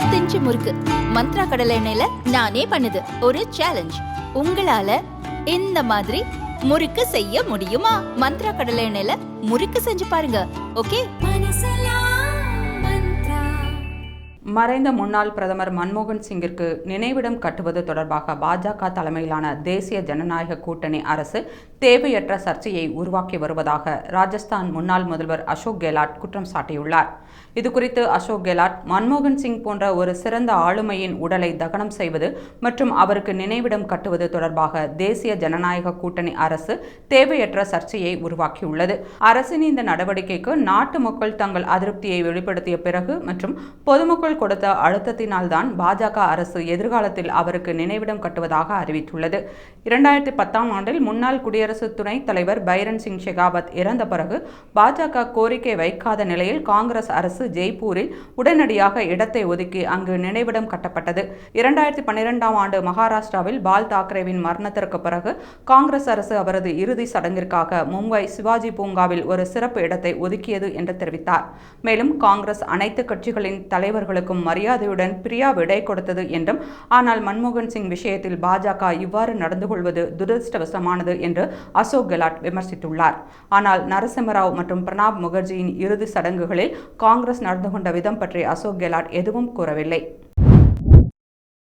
இருபத்தஞ்சு முறுக்கு. மந்த்ரா கடலை எண்ணெயில நானே பண்ணுது. ஒரு சேலஞ்ச் உங்களால இந்த மாதிரி முறுக்கு செய்ய முடியுமா? மந்த்ரா கடலை எண்ணெயில முறுக்கு செஞ்சு பாருங்க. ஓகே? மறைந்த முன்னாள் பிரதமர் மன்மோகன் சிங்கிற்கு நினைவிடம் கட்டுவது தொடர்பாக பாஜக தலைமையிலான தேசிய ஜனநாயக கூட்டணி அரசு தேவையற்ற சர்ச்சையை உருவாக்கி வருவதாக ராஜஸ்தான் முன்னாள் முதல்வர் அசோக் கெலாட் குற்றம் சாட்டியுள்ளார். இதுகுறித்து அசோக் கெலாட் மன்மோகன் சிங் போன்ற ஒரு சிறந்த ஆளுமையின் உடலை தகனம் செய்வது மற்றும் அவருக்கு நினைவிடம் கட்டுவது தொடர்பாக தேசிய ஜனநாயக கூட்டணி அரசு தேவையற்ற சர்ச்சையை உருவாக்கியுள்ளது. அரசின் இந்த நடவடிக்கைக்கு நாட்டு மக்கள் தங்கள் அதிருப்தியை வெளிப்படுத்திய பிறகு மற்றும் பொதுமக்கள் கொடுத்த அழுத்தத்தினால்தான் பாஜக அரசு எதிர்காலத்தில் அவருக்கு நினைவிடம் கட்டுவதாக அறிவித்துள்ளது. இரண்டாயிரத்தி பத்தாம் ஆண்டில் முன்னாள் குடியரசு துணைத் தலைவர் பைரன் சிங் ஷெகாவத் இறந்த பிறகு பாஜக கோரிக்கை வைக்காத நிலையில் காங்கிரஸ் அரசு ஜெய்ப்பூரில் உடனடியாக இடத்தை ஒதுக்கி அங்கு நினைவிடம் கட்டப்பட்டது. இரண்டாயிரத்தி பன்னிரெண்டாம் ஆண்டு மகாராஷ்டிராவில் பால் தாக்கரேவின் மரணத்திற்கு பிறகு காங்கிரஸ் அரசு அவரது இறுதி சடங்கிற்காக மும்பை சிவாஜி பூங்காவில் ஒரு சிறப்பு இடத்தை ஒதுக்கியது என்று தெரிவித்தார். மேலும் காங்கிரஸ் அனைத்து கட்சிகளின் தலைவர்களுக்கும் மரியாதையுடன் பிரியா விடை கொடுத்தது என்றும் ஆனால் மன்மோகன் சிங் விஷயத்தில் பாஜக இவ்வாறு நடந்து கொள்வது துரதிருஷ்டவசமானது என்று அசோக் கெலாட் விமர்சித்துள்ளார். ஆனால் நரசிம்மராவ் மற்றும் பிரணாப் முகர்ஜியின் இறுதி சடங்குகளில் காங்கிரஸ் நடந்து கொண்ட விதம் பற்றி அசோக் கெலாட் எதுவும் கூறவில்லை.